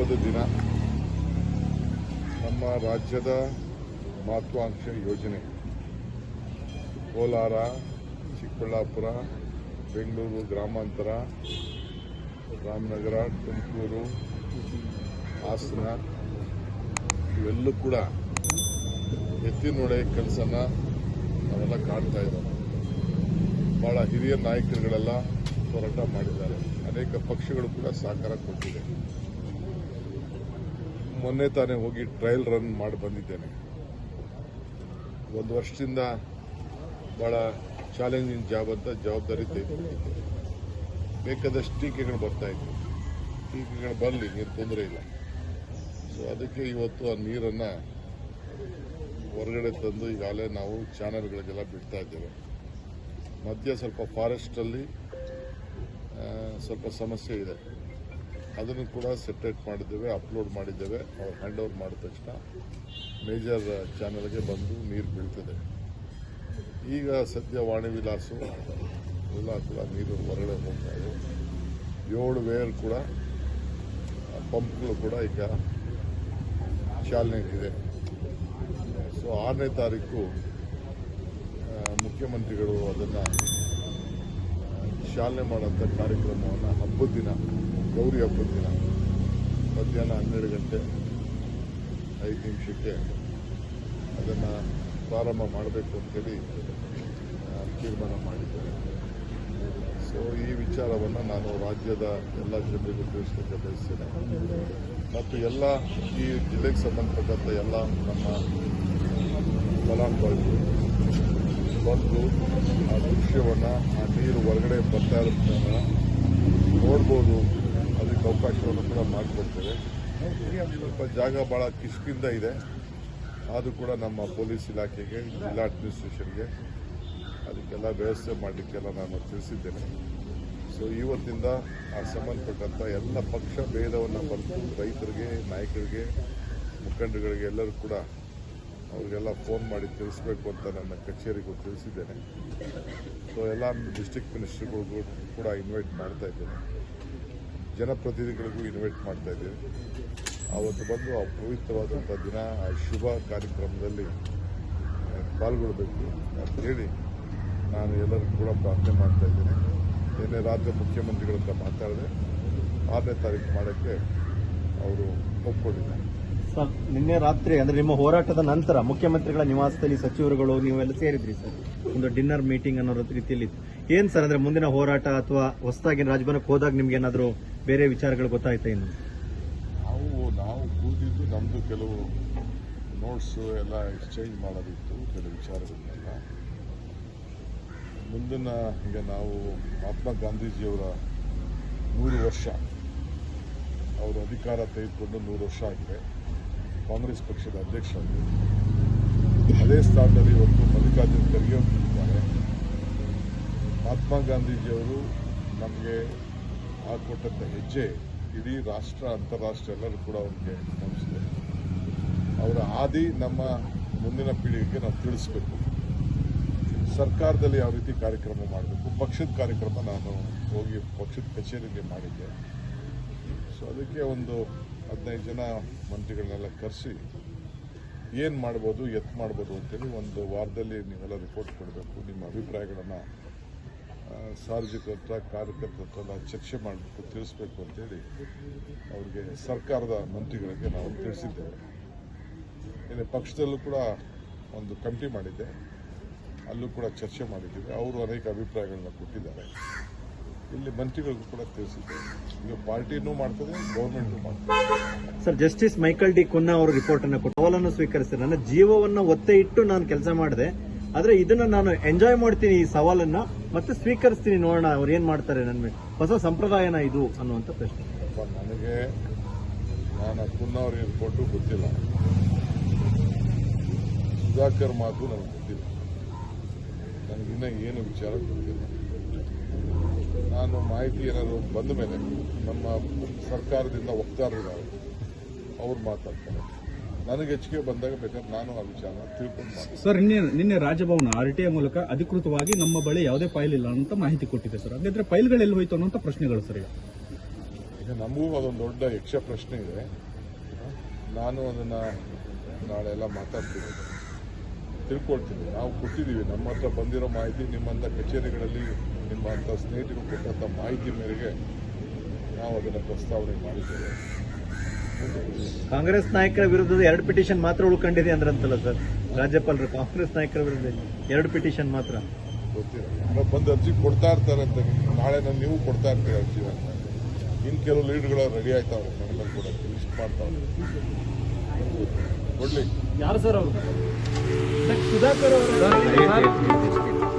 ಹಬ್ಬದ ದಿನ. ನಮ್ಮ ರಾಜ್ಯದ ಮಹತ್ವಾಕಾಂಕ್ಷೆ ಯೋಜನೆ. ಕೋಲಾರ, ಚಿಕ್ಕಬಳ್ಳಾಪುರ, ಬೆಂಗಳೂರು ಗ್ರಾಮಾಂತರ, ರಾಮನಗರ, ತುಮಕೂರು, ಹಾಸನ, ಇವೆಲ್ಲೂ ಕೂಡ ಎತ್ತಿನೊಳೆ ಕೆಲಸನ ನಾವೆಲ್ಲ ಕಾಣ್ತಾ ಇದ್ದಾರೆ ಭಾಳ ಹಿರಿಯ ನಾಯಕರುಗಳೆಲ್ಲ ಹೋರಾಟ ಮಾಡಿದ್ದಾರೆ. ಅನೇಕ ಪಕ್ಷಗಳು ಕೂಡ ಸಹಕಾರ ಕೊಟ್ಟಿದೆ. ಮೊನ್ನೆ ತಾನೇ ಹೋಗಿ ಟ್ರಯಲ್ ರನ್ ಮಾಡಿ ಬಂದಿದ್ದೇನೆ. ಒಂದು ವರ್ಷದಿಂದ ಭಾಳ ಚಾಲೆಂಜಿಂಗ್ ಜಾಬ್ ಅಂತ ಜವಾಬ್ದಾರಿ ತೆಗೆದುಕೊಂಡಿದ್ದೆ ಬೇಕಾದಷ್ಟು ಟೀಕೆಗಳು ಬರ್ತಾ ಇತ್ತು. ಟೀಕೆಗಳು ಬರಲಿ ನೀರು ತೊಂದರೆ ಇಲ್ಲ. ಸೊ ಅದಕ್ಕೆ ಇವತ್ತು ಆ ನೀರನ್ನು ಹೊರಗಡೆ ತಂದು ಈಗಾಗಲೇ ನಾವು ಚಾನಲ್ಗಳಿಗೆಲ್ಲ ಬಿಡ್ತಾ ಇದ್ದೇವೆ. ಮಧ್ಯ ಸ್ವಲ್ಪ ಫಾರೆಸ್ಟಲ್ಲಿ ಸ್ವಲ್ಪ ಸಮಸ್ಯೆ ಇದೆ. ಅದನ್ನು ಕೂಡ ಸೆಪ್ರೇಟ್ ಮಾಡಿದ್ದೇವೆ ಅಪ್ಲೋಡ್ ಮಾಡಿದ್ದೇವೆ. ಅವ್ರು ಹ್ಯಾಂಡ್ ಓವರ್ ಮಾಡಿದ ತಕ್ಷಣ ಮೇಜರ್ ಚಾನಲ್ಗೆ ಬಂದು ನೀರು ಬೀಳ್ತದೆ. ಈಗ ಸದ್ಯ ವಾಣಿ ವಿಲಾಸು ಎಲ್ಲ ಕೂಡ ನೀರು ಹೊರಗಡೆ ಹೋಗ್ತಾ ಇದೆ. ಏಳು ವೇರ್ ಕೂಡ ಪಂಪ್ಗಳು ಕೂಡ ಈಗ ಚಾಲನೆಗಿದೆ ಸೊ ಆರನೇ ತಾರೀಕು ಮುಖ್ಯಮಂತ್ರಿಗಳು ಅದನ್ನು ಚಾಲನೆ ಮಾಡೋಂಥ ಕಾರ್ಯಕ್ರಮವನ್ನು ಹಬ್ಬದ ದಿನ. ಗೌರಿ ಹಬ್ಬದ ದಿನ. ಮಧ್ಯಾಹ್ನ ಹನ್ನೆರಡು ಗಂಟೆ ಐದು ನಿಮಿಷಕ್ಕೆ ಅದನ್ನು ಪ್ರಾರಂಭ ಮಾಡಬೇಕು ಅಂತೇಳಿ ತೀರ್ಮಾನ ಮಾಡಿದ್ದೇನೆ. ಸೊ ಈ ವಿಚಾರವನ್ನು ನಾನು ರಾಜ್ಯದ ಎಲ್ಲ ಜನರಿಗೂ ತಿಳಿಸ್ಲಿಕ್ಕೆ ಬಯಸ್ತೇನೆ. ಮತ್ತು ಎಲ್ಲ ಈ ಜಿಲ್ಲೆಗೆ ಸಂಬಂಧಪಟ್ಟಂಥ ಎಲ್ಲ ನಮ್ಮ ಫಲಾನುಭವಿಗಳು ಬಂದು ಆ ದೃಶ್ಯವನ್ನು, ಆ ನೀರು ಹೊರಗಡೆ ಬರ್ತಾ ಇರೋದನ್ನ ನೋಡ್ಬೋದು. ಅದಕ್ಕೆ ಅವಕಾಶವನ್ನು ಕೂಡ ಮಾಡಿಕೊಡ್ತೇವೆ ಸ್ವಲ್ಪ ಜಾಗ ಭಾಳ ಕಿಸ್ಕಿಂದ ಇದೆ. ಆದರೂ ಕೂಡ ನಮ್ಮ ಪೊಲೀಸ್ ಇಲಾಖೆಗೆ, ಜಿಲ್ಲಾ ಅಡ್ಮಿನಿಸ್ಟ್ರೇಷನ್ಗೆ ಅದಕ್ಕೆಲ್ಲ ವ್ಯವಸ್ಥೆ ಮಾಡಲಿಕ್ಕೆಲ್ಲ ನಾನು ತಿಳಿಸಿದ್ದೇನೆ. ಸೊ ಇವತ್ತಿಂದ ಆ ಸಂಬಂಧಪಟ್ಟಂಥ ಎಲ್ಲ ಪಕ್ಷ ಭೇದವನ್ನು ಬರೆದು ರೈತರಿಗೆ, ನಾಯಕರಿಗೆ, ಮುಖಂಡರುಗಳಿಗೆ ಎಲ್ಲರೂ ಕೂಡ ಅವರಿಗೆಲ್ಲ ಫೋನ್ ಮಾಡಿ ತಿಳಿಸ್ಬೇಕು ಅಂತ ನನ್ನ ಕಚೇರಿಗೂ ತಿಳಿಸಿದ್ದೇನೆ. ಸೊ ಎಲ್ಲ ಡಿಸ್ಟಿಕ್ ಮಿನಿಸ್ಟರ್ಗಳಿಗೂ ಕೂಡ ಇನ್ವೈಟ್ ಮಾಡ್ತಾ ಇದ್ದೇನೆ. ಜನಪ್ರತಿನಿಧಿಗಳಿಗೂ ಇನ್ವೈಟ್ ಮಾಡ್ತಾ ಇದ್ದೀವಿ. ಅವತ್ತು ಬಂದು ಆ ಪವಿತ್ರವಾದಂಥ ದಿನ, ಆ ಶುಭ ಕಾರ್ಯಕ್ರಮದಲ್ಲಿ ಪಾಲ್ಗೊಳ್ಳಬೇಕು ಪಾಲ್ಗೊಳ್ಬೇಕು ಅಂತ ಹೇಳಿ ನಾನು ಎಲ್ಲರಿಗೂ ಕೂಡ ಪ್ರಾರ್ಥನೆ ಮಾಡ್ತಾ ಇದ್ದೀನಿ. ನಿನ್ನೆ ರಾಜ್ಯ ಮುಖ್ಯಮಂತ್ರಿಗಳ ಹತ್ರ ಮಾತಾಡಿದೆ. ಆರನೇ ತಾರೀಕು ಮಾಡೋಕ್ಕೆ ಅವರು ಒಪ್ಪಿಕೊಂಡಿದ್ದಾರೆ ಸರ್, ನಿನ್ನೆ ರಾತ್ರಿ, ಅಂದ್ರೆ ನಿಮ್ಮ ಹೋರಾಟದ ನಂತರ ಮುಖ್ಯಮಂತ್ರಿಗಳ ನಿವಾಸದಲ್ಲಿ ಸಚಿವರುಗಳು ನೀವೆಲ್ಲ ಸೇರಿದ್ರಿ ಸರ್, ಒಂದು ಡಿನ್ನರ್ ಮೀಟಿಂಗ್ ಅನ್ನೋ ರೀತಿಯಲ್ಲಿ. ಏನ್ ಸರ್, ಅಂದ್ರೆ ಮುಂದಿನ ಹೋರಾಟ ಅಥವಾ ಹೊಸದಾಗಿ ರಾಜಭವನಕ್ಕೆ ಹೋದಾಗ ನಿಮ್ಗೆ ಏನಾದ್ರು ಬೇರೆ ವಿಚಾರಗಳು ಗೊತ್ತಾಯ್ತಾ ಇನ್ನು? ನಾವು ನಾವು ಕೂತಿದ್ದು ನಮ್ಮದು ಕೆಲವು ನೋಟ್ಸು ಎಲ್ಲ ಎಕ್ಸ್ಚೇಂಜ್ ಮಾಡೋದಿತ್ತು, ಕೆಲವು ವಿಚಾರಗಳನ್ನೆಲ್ಲ. ಮುಂದಿನ ಈಗ ನಾವು ಮಹಾತ್ಮ ಗಾಂಧೀಜಿಯವರ ನೂರು ವರ್ಷ. ಅವರು ಅಧಿಕಾರ ತೆಗೆದುಕೊಂಡು ನೂರು ವರ್ಷ ಆಗಿದೆ. ಕಾಂಗ್ರೆಸ್ ಪಕ್ಷದ ಅಧ್ಯಕ್ಷರಾಗಿ ಅದೇ ಸ್ಥಾನದಲ್ಲಿ ಇವತ್ತು ಮಲ್ಲಿಕಾರ್ಜುನ ಖರ್ಗೆ ಅವರು ಮಹಾತ್ಮ ಗಾಂಧೀಜಿಯವರು ನಮಗೆ ಹಾಕೊಟ್ಟಂಥ ಹೆಜ್ಜೆ ಇಡೀ ರಾಷ್ಟ್ರ ಅಂತಾರಾಷ್ಟ್ರ ಎಲ್ಲರೂ ಕೂಡ ಅವ್ರಿಗೆ ನಮಿಸಿದೆ ಅವರ ಹಾದಿ ನಮ್ಮ ಮುಂದಿನ ಪೀಳಿಗೆಗೆ ನಾವು ತಿಳಿಸ್ಬೇಕು. ಸರ್ಕಾರದಲ್ಲಿ ಯಾವ ರೀತಿ ಕಾರ್ಯಕ್ರಮ ಮಾಡಬೇಕು? ಪಕ್ಷದ ಕಾರ್ಯಕ್ರಮ ನಾನು ಹೋಗಿ ಪಕ್ಷದ ಕಚೇರಿಗೆ ಮಾಡಿದ್ದೆ. ಸೊ ಅದಕ್ಕೆ ಒಂದು ಹದಿನೈದು ಜನ ಮಂತ್ರಿಗಳನ್ನೆಲ್ಲ ಕರೆಸಿ ಏನು ಮಾಡ್ಬೋದು, ಎತ್ ಮಾಡ್ಬೋದು ಅಂತೇಳಿ ಒಂದು ವಾರದಲ್ಲಿ ನೀವೆಲ್ಲ ರಿಪೋರ್ಟ್ ಕೊಡಬೇಕು, ನಿಮ್ಮ ಅಭಿಪ್ರಾಯಗಳನ್ನು ಸಾರ್ವಜನಿಕರ ಕಾರ್ಯಕರ್ತರ ಚರ್ಚೆ ಮಾಡಬೇಕು, ತಿಳಿಸ್ಬೇಕು ಅಂತೇಳಿ ಅವ್ರಿಗೆ ಸರ್ಕಾರದ ಮಂತ್ರಿಗಳಿಗೆ ನಾವು ತಿಳಿಸಿದ್ದೇವೆ. ಇನ್ನು ಪಕ್ಷದಲ್ಲೂ ಕೂಡ ಒಂದು ಕಮಿಟಿ ಮಾಡಿದ್ದೆ. ಅಲ್ಲೂ ಕೂಡ ಚರ್ಚೆ ಮಾಡಿದ್ದೀವಿ. ಅವರು ಅನೇಕ ಅಭಿಪ್ರಾಯಗಳನ್ನ ಕೊಟ್ಟಿದ್ದಾರೆ. ಇಲ್ಲಿ ಮಂತ್ರಿಗಳಿಗೂ ಕೂಡ ತಿಳಿಸಿದ್ದೇವೆ. ಈಗ ಪಾರ್ಟಿನೂ ಮಾಡ್ತದೆ ಗೌರ್ಮೆಂಟು ಮಾಡ್ತದೆ. Sir, justice Michael D Cunha ಅವರು ರಿಪೋರ್ಟ್ ಅನ್ನು ಕೊಟ್ಟು ಸವಾಲನ್ನು ನನ್ನ ಜೀವವನ್ನು ಒತ್ತೆ ಇಟ್ಟು ನಾನು ಕೆಲಸ ಮಾಡಿದೆ. ಆದ್ರೆ ಇದನ್ನು ನಾನು ಎಂಜಾಯ್ ಮಾಡ್ತೀನಿ ಈ ಸವಾಲನ್ನ. ಮತ್ತೆ ಸ್ವೀಕರಿಸ್ತೀನಿ ನೋಡೋಣ, ಅವ್ರು ಏನ್ ಮಾಡ್ತಾರೆ ನನ್ನ ಮೇಲೆ. ಹೊಸ ಸಂಪ್ರದಾಯನ ಇದು ಅನ್ನುವಂತ ಪ್ರಶ್ನೆ. ನನಗೆ ನಾನು ಕುನ್ನವ್ರಿಗೆ ಕೊಟ್ಟು ಗೊತ್ತಿಲ್ಲ. ಸುಧಾಕರ್ ಮಾತು ನನಗೆ ಗೊತ್ತಿಲ್ಲ. ನನಗಿನ್ನ ಏನು ವಿಚಾರ ಗೊತ್ತಿಲ್ಲ. ನಾನು ಮಾಹಿತಿ ಏನಾದ್ರು ಬಂದ ಮೇಲೆ ನಮ್ಮ ಸರ್ಕಾರದಿಂದ ವಕ್ತಾರರಿದ್ದಾರೆ, ಅವ್ರು ಮಾತಾಡ್ತಾರೆ. ನನಗೆ ಹೆಚ್ಚಿಗೆ ಬಂದಾಗ ಬೇಕಾದ್ರೆ ನಾನು ಆ ವಿಚಾರ ತಿಳ್ಕೊಂಡು ಸರ್ ನಿನ್ನೆ ನಿನ್ನೆ ರಾಜಭವನ ಆರ್ ಟಿ ಐ ಮೂಲಕ ಅಧಿಕೃತವಾಗಿ ನಮ್ಮ ಬಳಿ ಯಾವುದೇ ಫೈಲ್ ಇಲ್ಲ ಅಂತ ಮಾಹಿತಿ ಕೊಟ್ಟಿದೆ ಸರ್. ಹಾಗಾದ್ರೆ ಫೈಲ್ಗಳು ಎಲ್ಲಿ ಹೋಯ್ತು ಅನ್ನೋಂಥ ಪ್ರಶ್ನೆಗಳು ಸರ್ ಈಗ ನಮಗೂ ಅದೊಂದು ದೊಡ್ಡ ಯಕ್ಷ ಪ್ರಶ್ನೆ ಇದೆ. ನಾನು ಅದನ್ನು ನಾಳೆ ಎಲ್ಲ ಮಾತಾಡ್ತೀನಿ. ತಿಳ್ಕೊಳ್ತೀನಿ. ನಾವು ಕೊಟ್ಟಿದ್ದೀವಿ. ನಮ್ಮ ಹತ್ರ ಬಂದಿರೋ ಮಾಹಿತಿ ನಿಮ್ಮಂಥ ಕಚೇರಿಗಳಲ್ಲಿ ನಿಮ್ಮಂಥ ಸ್ನೇಹಿತರು ಕೊಟ್ಟಂಥ ಮಾಹಿತಿ ಮೇರೆಗೆ ನಾವು ಅದನ್ನು ಪ್ರಸ್ತಾವನೆ ಮಾಡಿದ್ದೇವೆ. ಕಾಂಗ್ರೆಸ್ ನಾಯಕರ ವಿರುದ್ಧದ ಎರಡು ಪಿಟಿಷನ್ ಮಾತ್ರ ಉಳ್ಕೊಂಡಿದೆ ಅಂದ್ರಂತಲ್ಲ ಸರ್. ರಾಜ್ಯಪಾಲರು ಕಾಂಗ್ರೆಸ್ ನಾಯಕರ ವಿರುದ್ಧ ಎರಡು ಪಿಟಿಷನ್ ಮಾತ್ರ. ಬಂದು ಅರ್ಜಿ ಕೊಡ್ತಾ ಇರ್ತಾರೆ ಅಂತ ನಾಳೆ ನಾನು ನೀವು ಕೊಡ್ತಾ ಇರ್ತೀರಿ ಅರ್ಜಿ ಅಂತ. ಇನ್ನು ಕೆಲವು ಲೀಡ್ಗಳು ರೆಡಿ ಆಯ್ತಾವ್ರೆ. ನನಗೆ ಕೂಡ ಲಿಸ್ಟ್ ಮಾಡ್ತಾವ್ರೆ. ಕೊಡ್ಲಿ. ಯಾರು ಸರ್ ಅವರು. ಸುಧಾಕರ್ ಅವರು.